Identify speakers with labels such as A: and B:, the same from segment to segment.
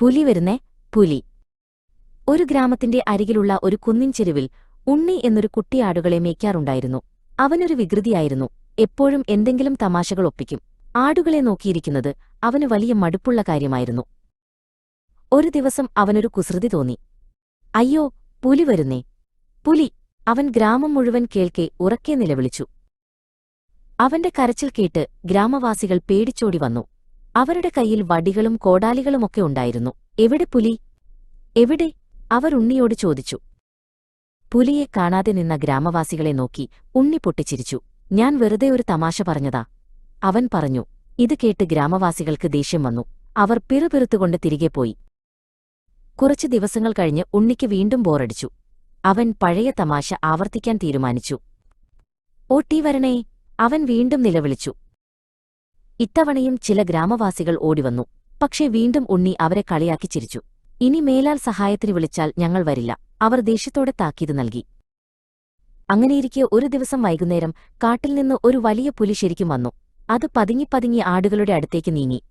A: പുലി വരുന്നേ പുലി. ഒരു ഗ്രാമത്തിന്റെ അരികിലുള്ള ഒരു കുന്നിൻ ചെരുവിൽ ഉണ്ണി എന്നൊരു കുട്ടിയാടുകളെ മേയ്ക്കാറുണ്ടായിരുന്നു. അവനൊരു വികൃതിയായിരുന്നു. എപ്പോഴും എന്തെങ്കിലും തമാശകൾ ഒപ്പിക്കും. ആടുകളെ നോക്കിയിരിക്കുന്നത് അവന് വലിയ മടുപ്പുള്ള കാര്യമായിരുന്നു. ഒരു ദിവസം അവനൊരു കുസൃതി തോന്നി. അയ്യോ പുലി വരുന്നേ. പുലി. അവൻ ഗ്രാമം മുഴുവൻ കേൾക്കെ ഉറക്കെ നിലവിളിച്ചു. അവന്റെ കരച്ചിൽ കേട്ട് ഗ്രാമവാസികൾ പേടിച്ചോടി വന്നു. അവരുടെ കയ്യിൽ വടികളും കോടാലികളുമൊക്കെ ഉണ്ടായിരുന്നു. എവിടെ പുലി? എവിടെ? അവർ ഉണ്ണിയോട് ചോദിച്ചു. പുലിയെ കാണാതെ നിന്ന ഗ്രാമവാസികളെ നോക്കി ഉണ്ണി പൊട്ടിച്ചിരിച്ചു. ഞാൻ വെറുതെ ഒരു തമാശ പറഞ്ഞതാ അവൻ പറഞ്ഞു. ഇത് കേട്ട് ഗ്രാമവാസികൾക്ക് ദേഷ്യം വന്നു. അവർ പിറുപിറുത്തുകൊണ്ട് തിരികെ പോയി. കുറച്ചു ദിവസങ്ങൾ കഴിഞ്ഞ് ഉണ്ണിക്ക് വീണ്ടും ബോറടിച്ചു. അവൻ പഴയ തമാശ ആവർത്തിക്കാൻ തീരുമാനിച്ചു. ഓട്ടി വരണേ അവൻ വീണ്ടും നിലവിളിച്ചു. ഇത്തവണയും ചില ഗ്രാമവാസികൾ ഓടിവന്നു. പക്ഷേ വീണ്ടും ഉണ്ണി അവരെ കളിയാക്കി ചിരിച്ചു. ഇനി മേലാൽ സഹായത്തിന് വിളിച്ചാൽ ഞങ്ങൾ വരില്ല. അവർ ദേഷ്യത്തോടെ താക്കീത് നൽകി. അങ്ങനെയിരിക്കെ ഒരു ദിവസം വൈകുന്നേരം കാട്ടിൽ നിന്ന് ഒരു വലിയ പുലി ശരിക്കും വന്നു. അത് പതുങ്ങിപ്പതുങ്ങി ആടുകളുടെ അടുത്തേക്ക് നീങ്ങി.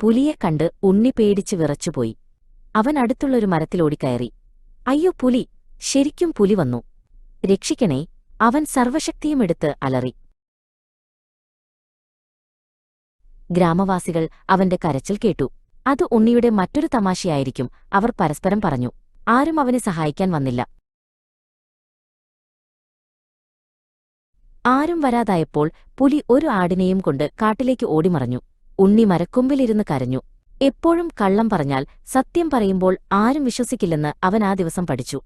A: പുലിയെ കണ്ട് ഉണ്ണി പേടിച്ച് വിറച്ചുപോയി. അവൻ അടുത്തുള്ളൊരു മരത്തിലോടിക്കയറി അയ്യോ പുലി ശരിക്കും പുലി വന്നു. രക്ഷിക്കണേ. അവൻ സർവശക്തിയുമെടുത്ത് അലറി. ഗ്രാമവാസികൾ അവന്റെ കരച്ചിൽ കേട്ടു. അത് ഉണ്ണിയുടെ മറ്റൊരു തമാശയായിരിക്കും. അവർ പരസ്പരം പറഞ്ഞു ആരും അവനെ സഹായിക്കാൻ വന്നില്ല. ആരും വരാതായപ്പോൾ പുലി ഒരു ആടിനെയും കൊണ്ട് കാട്ടിലേക്ക് ഓടിമറഞ്ഞു. ഉണ്ണി മരക്കൊമ്പിലിരുന്ന് കരഞ്ഞു. എപ്പോഴും കള്ളം പറഞ്ഞാൽ സത്യം പറയുമ്പോൾ ആരും വിശ്വസിക്കില്ലെന്ന് അവൻ ആ ദിവസം പഠിച്ചു.